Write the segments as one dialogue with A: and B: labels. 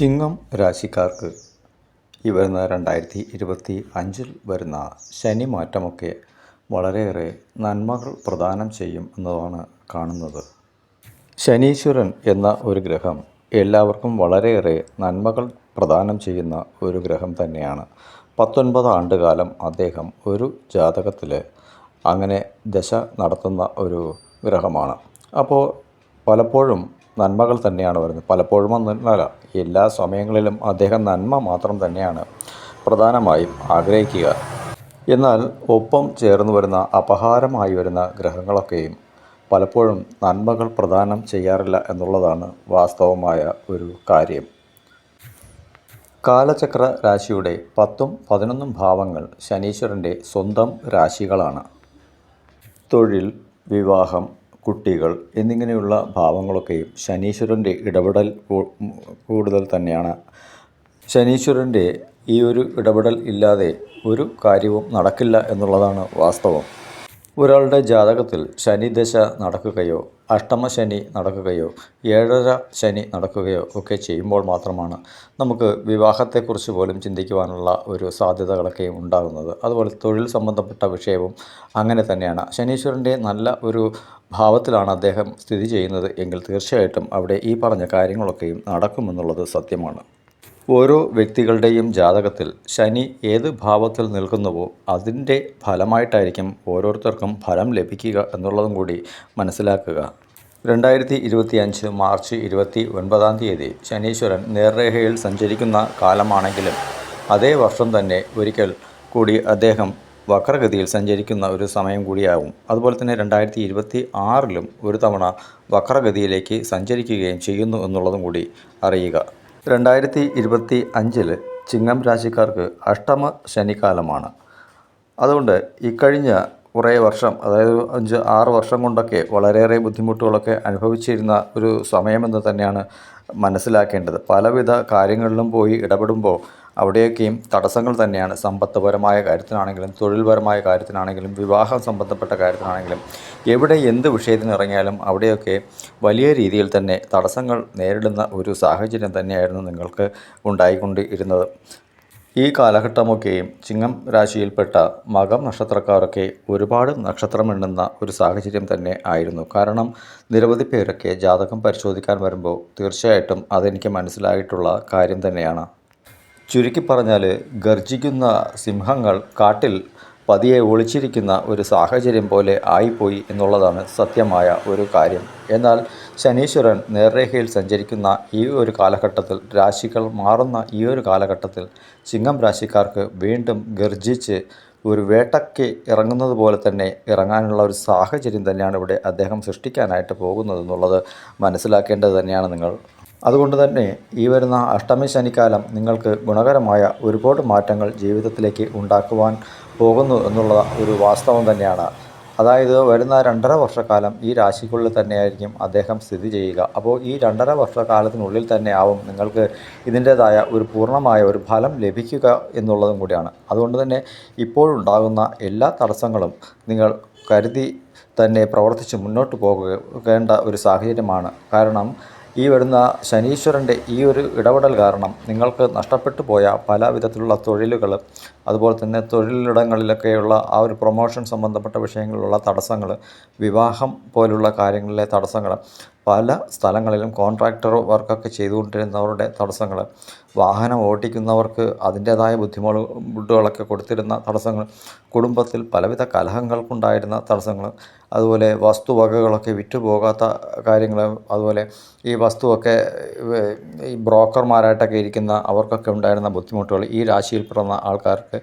A: ചിങ്ങം രാശിക്കാർക്ക് ഈ വരുന്ന രണ്ടായിരത്തി ഇരുപത്തി അഞ്ചിൽ വരുന്ന ശനി മാറ്റമൊക്കെ വളരെയേറെ നന്മകൾ പ്രദാനം ചെയ്യും എന്നതാണ് കാണുന്നത്. ശനീശ്വരൻ എന്ന ഒരു ഗ്രഹം എല്ലാവർക്കും വളരെയേറെ നന്മകൾ പ്രദാനം ചെയ്യുന്ന ഒരു ഗ്രഹം തന്നെയാണ്. പത്തൊൻപത് ആണ്ടുകാലം അദ്ദേഹം ഒരു ജാതകത്തിൽ അങ്ങനെ ദശ നടത്തുന്ന ഒരു ഗ്രഹമാണ്. അപ്പോൾ പലപ്പോഴും നന്മകൾ തന്നെയാണ് വരുന്നത്. പലപ്പോഴും എന്നല്ല എല്ലാ സമയങ്ങളിലും അദ്ദേഹം നന്മ മാത്രം തന്നെയാണ് പ്രധാനമായും ആഗ്രഹിക്കുക. എന്നാൽ ഒപ്പം ചേർന്ന് വരുന്ന അപഹാരമായി വരുന്ന ഗ്രഹങ്ങളൊക്കെയും പലപ്പോഴും നന്മകൾ പ്രദാനം ചെയ്യാറില്ല എന്നുള്ളതാണ് വാസ്തവമായ ഒരു കാര്യം. കാലചക്ര രാശിയുടെ പത്തും പതിനൊന്നും ഭാവങ്ങൾ ശനീശ്വരന്റെ സ്വന്തം രാശികളാണ്. തൊഴിൽ വിവാഹം കുട്ടികൾ എന്നിങ്ങനെയുള്ള ഭാവങ്ങളൊക്കെയും ശനീശ്വരന്റെ ഇടപെടൽ കൂടുതൽ തന്നെയാണ്. ശനീശ്വരന്റെ ഈ ഒരു ഇടപെടൽ ഇല്ലാതെ ഒരു കാര്യവും നടക്കില്ല എന്നുള്ളതാണ് വാസ്തവം. ഒരാളുടെ ജാതകത്തിൽ ശനിദശ നടക്കുകയോ അഷ്ടമശനി നടക്കുകയോ ഏഴര ശനി നടക്കുകയോ ഒക്കെ ചെയ്യുമ്പോൾ മാത്രമാണ് നമുക്ക് വിവാഹത്തെക്കുറിച്ച് പോലും ചിന്തിക്കുവാനുള്ള ഒരു സാധ്യതകളൊക്കെ ഉണ്ടാകുന്നത്. അതുപോലെ തൊഴിൽ സംബന്ധപ്പെട്ട വിഷയവും അങ്ങനെ തന്നെയാണ്. ശനീശ്വരന്റെ നല്ല ഒരു ഭാവത്തിലാണ് അദ്ദേഹം സ്ഥിതി ചെയ്യുന്നത് എങ്കിൽ തീർച്ചയായിട്ടും അവിടെ ഈ പറഞ്ഞ കാര്യങ്ങളൊക്കെയും നടക്കുമെന്നുള്ളത് സത്യമാണ്. ഓരോ വ്യക്തികളുടെയും ജാതകത്തിൽ ശനി ഏത് ഭാവത്തിൽ നിൽക്കുന്നുവോ അതിന്റെ ഫലമായിട്ടായിരിക്കും ഓരോരുത്തർക്കും ഫലം ലഭിക്കുക എന്നുള്ളതും കൂടി മനസ്സിലാക്കുക. രണ്ടായിരത്തി ഇരുപത്തി അഞ്ച് മാർച്ച് ഇരുപത്തി ഒൻപതാം തീയതി ശനീശ്വരൻ നേർരേഖയിൽ സഞ്ചരിക്കുന്ന കാലമാണെങ്കിലും അതേ വർഷം തന്നെ ഒരിക്കൽ കൂടി അദ്ദേഹം വക്രഗതിയിൽ സഞ്ചരിക്കുന്ന ഒരു സമയം കൂടിയാകും അതുപോലെ തന്നെ രണ്ടായിരത്തി ഇരുപത്തി ആറിലും ഒരു തവണ വക്രഗതിയിലേക്ക് സഞ്ചരിക്കുകയും ചെയ്യുന്നു എന്നുള്ളതും കൂടി അറിയുക. രണ്ടായിരത്തി ഇരുപത്തി അഞ്ചിൽ ചിങ്ങം രാശിക്കാർക്ക് അഷ്ടമ ശനിക്കാലമാണ്. അതുകൊണ്ട് ഇക്കഴിഞ്ഞ കുറേ വർഷം അതായത് അഞ്ച് ആറ് വർഷം കൊണ്ടൊക്കെ വളരെയേറെ ബുദ്ധിമുട്ടുകളൊക്കെ അനുഭവിച്ചിരുന്ന ഒരു സമയമെന്ന് തന്നെയാണ് മനസ്സിലാക്കേണ്ടത്. പലവിധ കാര്യങ്ങളിലും പോയി ഇടപെടുമ്പോൾ അവിടെയൊക്കെയും തടസ്സങ്ങൾ തന്നെയാണ്. സമ്പത്തപരമായ കാര്യത്തിനാണെങ്കിലും തൊഴിൽപരമായ കാര്യത്തിനാണെങ്കിലും വിവാഹം സംബന്ധപ്പെട്ട കാര്യത്തിനാണെങ്കിലും എവിടെ എന്ത് വിഷയത്തിനിറങ്ങിയാലും അവിടെയൊക്കെ വലിയ രീതിയിൽ തന്നെ തടസ്സങ്ങൾ നേരിടുന്ന ഒരു സാഹചര്യം തന്നെയായിരുന്നു നിങ്ങൾക്ക് ഉണ്ടായിക്കൊണ്ടിരുന്നത്. ഈ കാലഘട്ടമൊക്കെയും ചിങ്ങം രാശിയിൽപ്പെട്ട മകം നക്ഷത്രക്കാരൊക്കെ ഒരുപാട് നക്ഷത്രമെണ്ണുന്ന ഒരു സാഹചര്യം തന്നെ ആയിരുന്നു. കാരണം നിരവധി പേരൊക്കെ ജാതകം പരിശോധിക്കാൻ വരുമ്പോൾ തീർച്ചയായിട്ടും അതെനിക്ക് മനസ്സിലായിട്ടുള്ള കാര്യം തന്നെയാണ്. ചുരുക്കി പറഞ്ഞാൽ ഗർജിക്കുന്ന സിംഹങ്ങൾ കാട്ടിൽ പതിയെ ഒളിച്ചിരിക്കുന്ന ഒരു സാഹചര്യം പോലെ ആയിപ്പോയി എന്നുള്ളതാണ് സത്യമായ ഒരു കാര്യം. എന്നാൽ ശനീശ്വരൻ നേർരേഖയിൽ സഞ്ചരിക്കുന്ന ഈ ഒരു കാലഘട്ടത്തിൽ രാശികൾ മാറുന്ന ഈ ഒരു കാലഘട്ടത്തിൽ ചിങ്ങം രാശിക്കാർക്ക് വീണ്ടും ഗർജിച്ച് ഒരു വേട്ടയ്ക്ക് ഇറങ്ങുന്നത് പോലെ തന്നെ ഇറങ്ങാനുള്ള ഒരു സാഹചര്യം തന്നെയാണ് ഇവിടെ അദ്ദേഹം സൃഷ്ടിക്കാനായിട്ട് പോകുന്നത് എന്നുള്ളത് മനസ്സിലാക്കേണ്ടത് തന്നെയാണ് നിങ്ങൾ അതുകൊണ്ട് തന്നെ ഈ വരുന്ന അഷ്ടമി ശനിക്കാലം നിങ്ങൾക്ക് ഗുണകരമായ ഒരുപാട് മാറ്റങ്ങൾ ജീവിതത്തിലേക്ക് ഉണ്ടാക്കുവാൻ പോകുന്നു എന്നുള്ള ഒരു വാസ്തവം തന്നെയാണ്. അതായത് വരുന്ന രണ്ടര വർഷക്കാലം ഈ രാശിക്കുള്ളിൽ തന്നെയായിരിക്കും അദ്ദേഹം സ്ഥിതി ചെയ്യുക. അപ്പോൾ ഈ രണ്ടര വർഷക്കാലത്തിനുള്ളിൽ തന്നെ ആവും നിങ്ങൾക്ക് ഇതിന്റേതായ ഒരു പൂർണമായ ഒരു ഫലം ലഭിക്കുക എന്നുള്ളതും കൂടിയാണ്. അതുകൊണ്ട് തന്നെ ഇപ്പോഴുണ്ടാകുന്ന എല്ലാ തടസ്സങ്ങളും നിങ്ങൾ കരുതി തന്നെ പ്രവർത്തിച്ച് മുന്നോട്ട് പോകേണ്ട ഒരു സാഹചര്യമാണ്. കാരണം ഈ വരുന്ന ശനീശ്വരന്റെ ഈ ഒരു ഇടപെടൽ കാരണം നിങ്ങൾക്ക് നഷ്ടപ്പെട്ടു പോയ പല വിധത്തിലുള്ള തൊഴിലുകൾ അതുപോലെ തന്നെ തൊഴിലിടങ്ങളിലൊക്കെയുള്ള ആ ഒരു പ്രൊമോഷൻ സംബന്ധപ്പെട്ട വിഷയങ്ങളിലുള്ള തടസ്സങ്ങൾ വിവാഹം പോലുള്ള കാര്യങ്ങളിലെ തടസ്സങ്ങൾ പല സ്ഥലങ്ങളിലും കോൺട്രാക്ടർ വർക്കൊക്കെ ചെയ്തുകൊണ്ടിരുന്നവരുടെ തടസ്സങ്ങൾ വാഹനം ഓടിക്കുന്നവർക്ക് അതിന്റേതായ ബുദ്ധിമുട്ടുകളൊക്കെ കൊടുത്തിരുന്ന തടസ്സങ്ങൾ കുടുംബത്തിൽ പലവിധ കലഹങ്ങൾക്കുണ്ടായിരുന്ന തടസ്സങ്ങൾ അതുപോലെ വസ്തുവകകളൊക്കെ വിറ്റുപോകാത്ത കാര്യങ്ങൾ അതുപോലെ ഈ വസ്തുവൊക്കെ ഈ ബ്രോക്കർമാരായിട്ടൊക്കെ ഇരിക്കുന്ന അവർക്കൊക്കെ ഉണ്ടായിരുന്ന ബുദ്ധിമുട്ടുകൾ ഈ രാശിയിൽ പിറന്ന ആൾക്കാർക്ക്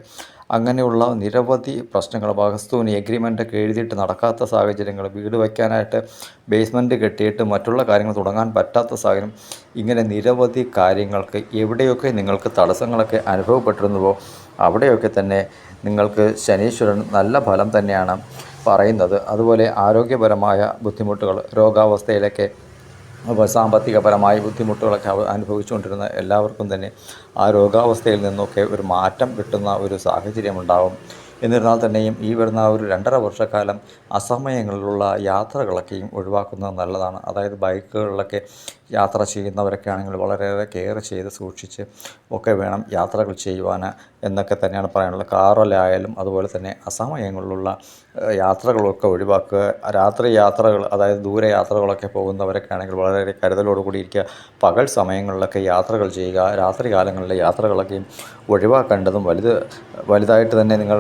A: അങ്ങനെയുള്ള നിരവധി പ്രശ്നങ്ങൾ വസ്തുവിന് എഗ്രിമെന്റൊക്കെ എഴുതിയിട്ട് നടക്കാത്ത സാഹചര്യങ്ങൾ വീട് വയ്ക്കാനായിട്ട് ബേസ്മെന്റ് കെട്ടിയിട്ട് മറ്റുള്ള കാര്യങ്ങൾ തുടങ്ങാൻ പറ്റാത്ത സാഹചര്യം ഇങ്ങനെ നിരവധി കാര്യങ്ങൾക്ക് എവിടെയൊക്കെ നിങ്ങൾക്ക് തടസ്സങ്ങളൊക്കെ അനുഭവപ്പെട്ടിരുന്നുവോ അവിടെയൊക്കെ തന്നെ നിങ്ങൾക്ക് ശനീശ്വരൻ നല്ല ഫലം തന്നെയാണ് പറയുന്നത്. അതുപോലെ ആരോഗ്യപരമായ ബുദ്ധിമുട്ടുകൾ രോഗാവസ്ഥയിലൊക്കെ സാമ്പത്തികപരമായ ബുദ്ധിമുട്ടുകളൊക്കെ അനുഭവിച്ചുകൊണ്ടിരുന്ന എല്ലാവർക്കും തന്നെ ആ രോഗാവസ്ഥയിൽ നിന്നൊക്കെ ഒരു മാറ്റം കിട്ടുന്ന ഒരു സാഹചര്യമുണ്ടാവും. എന്നിരുന്നാൽ തന്നെയും ഈ വരുന്ന ഒരു രണ്ടര വർഷക്കാലം അസമയങ്ങളിലുള്ള യാത്രകളൊക്കെയും ഒഴിവാക്കുന്നത് നല്ലതാണ്. അതായത് ബൈക്കുകളിലൊക്കെ യാത്ര ചെയ്യുന്നവരൊക്കെ ആണെങ്കിൽ വളരെയേറെ കെയർ ചെയ്ത് സൂക്ഷിച്ച് ഒക്കെ വേണം യാത്രകൾ ചെയ്യുവാൻ എന്നൊക്കെ തന്നെയാണ് പറയാനുള്ളത്. കാറിലായാലും അതുപോലെ തന്നെ അസമയങ്ങളിലുള്ള യാത്രകളൊക്കെ ഒഴിവാക്കുക. രാത്രി യാത്രകൾ അതായത് ദൂരെ യാത്രകളൊക്കെ പോകുന്നവരൊക്കെ ആണെങ്കിൽ വളരെ കരുതലോടുകൂടി ഇരിക്കുക. പകൽ സമയങ്ങളിലൊക്കെ യാത്രകൾ ചെയ്യുക. രാത്രി കാലങ്ങളിലെ യാത്രകളൊക്കെയും ഒഴിവാക്കേണ്ടതും വലുത് വലുതായിട്ട് തന്നെ നിങ്ങൾ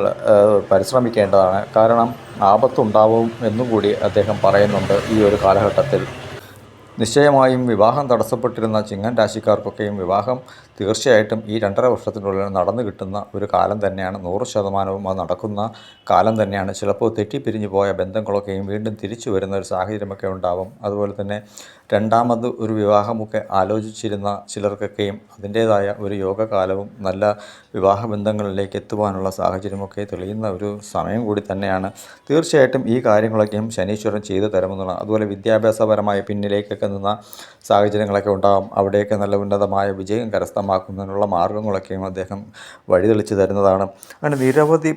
A: പരിശ്രമിക്കേണ്ടതാണ്. കാരണം ആപത്തുണ്ടാവും എന്നും കൂടി അദ്ദേഹം പറയുന്നുണ്ട് ഈ ഒരു കാലഘട്ടത്തിൽ. നിശ്ചയമായും വിവാഹം തടസ്സപ്പെട്ടിരുന്ന ചിങ്ങൻ രാശിക്കാർക്കൊക്കെയും വിവാഹം തീർച്ചയായിട്ടും ഈ രണ്ടര വർഷത്തിനുള്ളിൽ നടന്നു കിട്ടുന്ന ഒരു കാലം തന്നെയാണ്. നൂറ് ശതമാനവും അത് നടക്കുന്ന കാലം തന്നെയാണ്. ചിലപ്പോൾ തെറ്റിപ്പിരിഞ്ഞു പോയ ബന്ധങ്ങളൊക്കെയും വീണ്ടും തിരിച്ചു വരുന്ന ഒരു സാഹചര്യമൊക്കെ ഉണ്ടാവും. അതുപോലെ തന്നെ രണ്ടാമത് ഒരു വിവാഹമൊക്കെ ആലോചിച്ചിരുന്ന ചിലർക്കൊക്കെയും അതിന്റേതായ ഒരു യോഗകാലവും നല്ല വിവാഹ ബന്ധങ്ങളിലേക്ക് എത്തുവാനുള്ള സാഹചര്യമൊക്കെ തെളിയുന്ന ഒരു സമയം കൂടി തന്നെയാണ്. തീർച്ചയായിട്ടും ഈ കാര്യങ്ങളൊക്കെയും ശനീശ്വരൻ ചെയ്തു തരുമെന്നുള്ള അതുപോലെ വിദ്യാഭ്യാസപരമായ പിന്നിലേക്കൊക്കെ നിന്ന സാഹചര്യങ്ങളൊക്കെ ഉണ്ടാകും അവിടെയൊക്കെ നല്ല ഉന്നതമായ വിജയം കരസ്ഥമാക്കുന്നതിനുള്ള മാർഗങ്ങളൊക്കെയും അദ്ദേഹം വഴിതെളിച്ച് തരുന്നതാണ്. അങ്ങനെ നിരവധി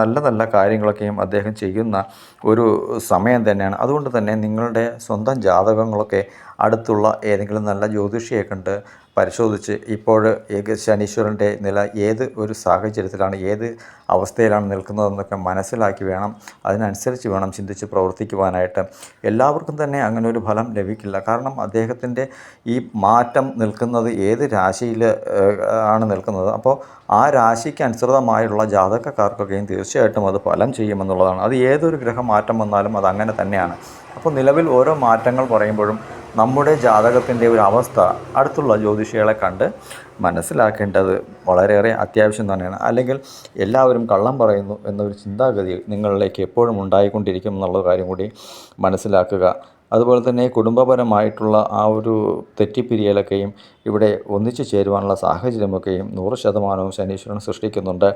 A: നല്ല നല്ല കാര്യങ്ങളൊക്കെയും അദ്ദേഹം ചെയ്യുന്ന ഒരു സമയം തന്നെയാണ്. അതുകൊണ്ട് തന്നെ നിങ്ങളുടെ സ്വന്തം ജാതകങ്ങളൊക്കെ അടുത്തുള്ള ഏതെങ്കിലും നല്ല ജ്യോതിഷിയെ കണ്ട് പരിശോധിച്ച് ഇപ്പോൾ ശനീശ്വരന്റെ നില ഏത് ഒരു സാഹചര്യത്തിലാണ് ഏത് അവസ്ഥയിലാണ് നിൽക്കുന്നതെന്നൊക്കെ മനസ്സിലാക്കി വേണം അതിനനുസരിച്ച് വേണം ചിന്തിച്ച് പ്രവർത്തിക്കുവാനായിട്ട്. എല്ലാവർക്കും തന്നെ അങ്ങനെ ഒരു ഫലം ലഭിക്കില്ല. കാരണം അദ്ദേഹത്തിന്റെ ഈ മാറ്റം നിൽക്കുന്നത് ഏത് രാശിയിൽ ആണ് നിൽക്കുന്നത്? അപ്പോൾ ആ രാശിക്ക് അനുസൃതമായുള്ള ജാതകക്കാർക്കൊക്കെയും തീർച്ചയായിട്ടും അത് ഫലം ചെയ്യുമെന്നുള്ളതാണ്. അത് ഏതൊരു ഗ്രഹമാറ്റം വന്നാലും അത് അങ്ങനെ തന്നെയാണ്. അപ്പോൾ നിലവിൽ ഓരോ മാറ്റങ്ങൾ പറയുമ്പോഴും നമ്മുടെ ജാതകത്തിന്റെ ഒരു അവസ്ഥ അടുത്തുള്ള ജ്യോതിഷികളെ കണ്ട് മനസ്സിലാക്കേണ്ടത് വളരെയേറെ അത്യാവശ്യം തന്നെയാണ്. അല്ലെങ്കിൽ എല്ലാവരും കള്ളം പറയുന്നു എന്നൊരു ചിന്താഗതി നിങ്ങളിലേക്ക് എപ്പോഴും ഉണ്ടായിക്കൊണ്ടിരിക്കും എന്നുള്ള കാര്യം കൂടി മനസ്സിലാക്കുക. അതുപോലെ തന്നെ കുടുംബപരമായിട്ടുള്ള ആ ഒരു തെറ്റിപ്പിരിയലൊക്കെയും ഇവിടെ ഒന്നിച്ചു ചേരുവാനുള്ള സാഹചര്യമൊക്കെയും നൂറ് ശതമാനവും ശനീശ്വരൻ സൃഷ്ടിക്കുന്നുണ്ട്.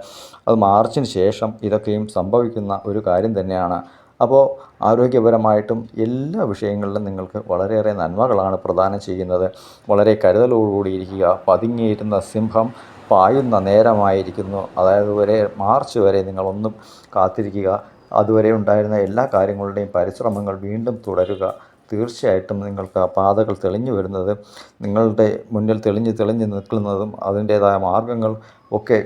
A: അത് മാർച്ചിന് ശേഷം ഇതൊക്കെയും സംഭവിക്കുന്ന ഒരു കാര്യം തന്നെയാണ്. അപ്പോൾ ആരോഗ്യപരമായിട്ടും എല്ലാ വിഷയങ്ങളിലും നിങ്ങൾക്ക് വളരെയേറെ നന്മകളാണ് പ്രദാനം ചെയ്യുന്നത്. വളരെ കരുതലോടുകൂടി ഇരിക്കുക. പതുങ്ങിയിരുന്ന സിംഹം പായുന്ന നേരമായിരിക്കുന്നു. അതായത് വരെ മാർച്ച് വരെ നിങ്ങളൊന്നും കാത്തിരിക്കുക. അതുവരെ ഉണ്ടായിരുന്ന എല്ലാ കാര്യങ്ങളുടെയും പരിശ്രമങ്ങൾ വീണ്ടും തുടരുക. തീർച്ചയായിട്ടും നിങ്ങൾക്ക് ആ പാതകൾ തെളിഞ്ഞു വരുന്നത് നിങ്ങളുടെ മുന്നിൽ തെളിഞ്ഞ് തെളിഞ്ഞ് നിൽക്കുന്നതും അതിന്റേതായ മാർഗങ്ങൾ ഒക്കെ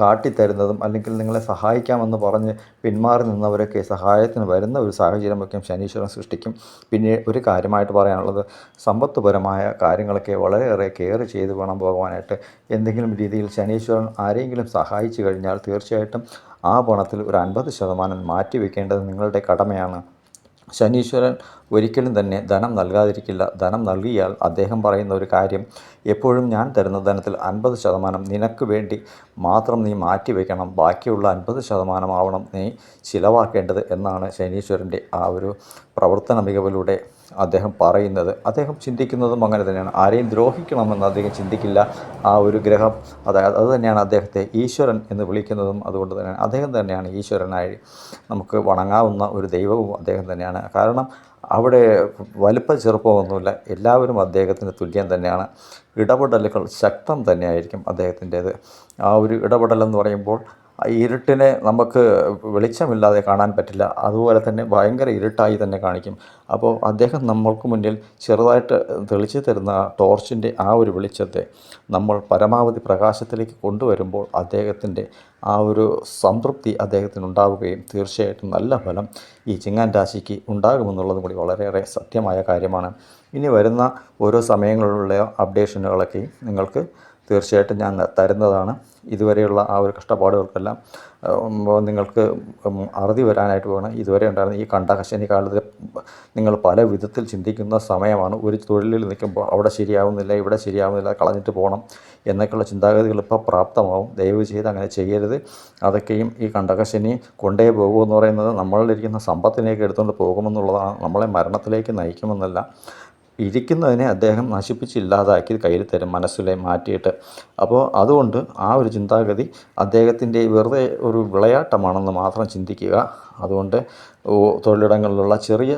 A: കാട്ടിത്തരുന്നതും അല്ലെങ്കിൽ നിങ്ങളെ സഹായിക്കാമെന്ന് പറഞ്ഞ് പിന്മാറി നിന്നവരൊക്കെ സഹായത്തിന് വരുന്ന ഒരു സാഹചര്യമൊക്കെയും ശനീശ്വരൻ സൃഷ്ടിക്കും. പിന്നെ ഒരു കാര്യമായിട്ട് പറയാനുള്ളത് സമ്പത്തുപരമായ കാര്യങ്ങളൊക്കെ വളരെയേറെ കെയർ ചെയ്ത് വേണം പോകുവാനായിട്ട് എന്തെങ്കിലും രീതിയിൽ ശനീശ്വരൻ ആരെങ്കിലും സഹായിച്ചു കഴിഞ്ഞാൽ തീർച്ചയായിട്ടും ആ പണത്തിൽ ഒരു അൻപത് ശതമാനം മാറ്റിവെക്കേണ്ടത് നിങ്ങളുടെ കടമയാണ്. ശനീശ്വരൻ ഒരിക്കലും തന്നെ ധനം നൽകാതിരിക്കില്ല. ധനം നൽകിയാൽ അദ്ദേഹം പറയുന്ന ഒരു കാര്യം എപ്പോഴും ഞാൻ തരുന്ന ധനത്തിൽ അൻപത് ശതമാനം നിനക്ക് വേണ്ടി മാത്രം നീ മാറ്റി വയ്ക്കണം ബാക്കിയുള്ള അൻപത് ശതമാനമാവണം നീ ചിലവാക്കേണ്ടത് എന്നാണ് ശനീശ്വരന്റെ ആ ഒരു പ്രവർത്തന മികവിലൂടെ അദ്ദേഹം പറയുന്നത്. അദ്ദേഹം ചിന്തിക്കുന്നതും അങ്ങനെ തന്നെയാണ്. ആരെയും ദ്രോഹിക്കണമെന്ന് അദ്ദേഹം ചിന്തിക്കില്ല. ആ ഒരു ഗ്രഹം അതായത് അത് തന്നെയാണ് അദ്ദേഹത്തെ ഈശ്വരൻ എന്ന് വിളിക്കുന്നതും അതുകൊണ്ട് തന്നെയാണ്. അദ്ദേഹം തന്നെയാണ് ഈശ്വരനായി നമുക്ക് വണങ്ങാവുന്ന ഒരു ദൈവവും അദ്ദേഹം തന്നെയാണ്. കാരണം അവിടെ വലുപ്പ ചെറുപ്പമൊന്നുമില്ല. എല്ലാവരും അദ്ദേഹത്തിന് തുല്യം തന്നെയാണ്. ഇടപെടലുകൾ ശക്തം തന്നെയായിരിക്കും അദ്ദേഹത്തിന്റേത്. ആ ഒരു ഇടപെടലെന്ന് പറയുമ്പോൾ ഇരുട്ടിനെ നമുക്ക് വെളിച്ചമില്ലാതെ കാണാൻ പറ്റില്ല. അതുപോലെ തന്നെ ഭയങ്കര ഇരുട്ടായി തന്നെ കാണിക്കും. അപ്പോൾ അദ്ദേഹം നമ്മൾക്ക് മുന്നിൽ ചെറുതായിട്ട് തെളിച്ചു തരുന്ന ടോർച്ചിന്റെ ആ ഒരു വെളിച്ചത്തെ നമ്മൾ പരമാവധി പ്രകാശത്തിലേക്ക് കൊണ്ടുവരുമ്പോൾ അദ്ദേഹത്തിന്റെ ആ ഒരു സംതൃപ്തി അദ്ദേഹത്തിന് ഉണ്ടാവുകയും തീർച്ചയായിട്ടും നല്ല ഫലം ഈ ചിങ്ങാൻ രാശിക്ക് ഉണ്ടാകുമെന്നുള്ളതും കൂടി വളരെയേറെ സത്യമായ കാര്യമാണ്. ഇനി വരുന്ന ഓരോ സമയങ്ങളിലുള്ള അപ്ഡേഷനുകളൊക്കെ നിങ്ങൾക്ക് തീർച്ചയായിട്ടും ഞാൻ തരുന്നതാണ്. ഇതുവരെയുള്ള ആ ഒരു കഷ്ടപ്പാടുകൾക്കെല്ലാം നിങ്ങൾക്ക് അറുതി വരാനായിട്ട് വേണം ഇതുവരെ ഉണ്ടായിരുന്ന ഈ കണ്ടകശനി കാലത്ത് നിങ്ങൾ പല വിധത്തിൽ ചിന്തിക്കുന്ന സമയമാണ്. ഒരു തൊഴിലിൽ നിൽക്കുമ്പോൾ അവിടെ ശരിയാവുന്നില്ല ഇവിടെ ശരിയാവുന്നില്ല കളഞ്ഞിട്ട് പോകണം എന്നൊക്കെയുള്ള ചിന്താഗതികൾ ഇപ്പോൾ പ്രാപ്തമാവും. ദയവ് ചെയ്ത് അങ്ങനെ ചെയ്യരുത്. അതൊക്കെയും ഈ കണ്ടകശനി കൊണ്ടേ പോകുമെന്ന് പറയുന്നത് നമ്മളിലിരിക്കുന്ന സമ്പത്തിനേക്ക് എടുത്തുകൊണ്ട് പോകുമെന്നുള്ളതാണ്. നമ്മളെ മരണത്തിലേക്ക് നയിക്കുമെന്നല്ല. ഇരിക്കുന്നതിനെ അദ്ദേഹം നശിപ്പിച്ചില്ലാതാക്കി കയ്യിൽ തരും മനസ്സിലെ മാറ്റിയിട്ട്. അപ്പോൾ അതുകൊണ്ട് ആ ഒരു ചിന്താഗതി അദ്ദേഹത്തിന്റെ വെറുതെ ഒരു വിളയാട്ടമാണെന്ന് മാത്രം ചിന്തിക്കുക. അതുകൊണ്ട് തൊഴിലിടങ്ങളിലുള്ള ചെറിയ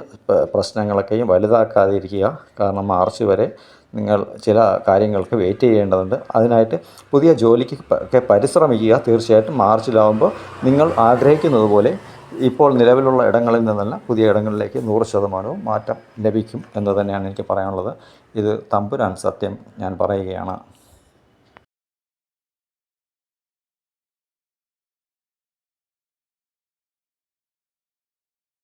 A: പ്രശ്നങ്ങളൊക്കെയും വലുതാക്കാതെ ഇരിക്കുക കാരണം മാർച്ച് വരെ നിങ്ങൾ ചില കാര്യങ്ങൾക്ക് വെയിറ്റ് ചെയ്യേണ്ടതുണ്ട്. അതിനായിട്ട് പുതിയ ജോലിക്ക് ഒക്കെ പരിശ്രമിക്കുക. തീർച്ചയായിട്ടും മാർച്ചിലാവുമ്പോൾ നിങ്ങൾ ആഗ്രഹിക്കുന്നത് പോലെ ഇപ്പോൾ നിലവിലുള്ള ഇടങ്ങളിൽ നിന്നല്ല പുതിയ ഇടങ്ങളിലേക്ക് നൂറ് ശതമാനവും മാറ്റം ലഭിക്കും എന്ന് തന്നെയാണ് എനിക്ക് പറയാനുള്ളത്. ഇത് തമ്പുരാൻ സത്യം ഞാൻ പറയുകയാണ്.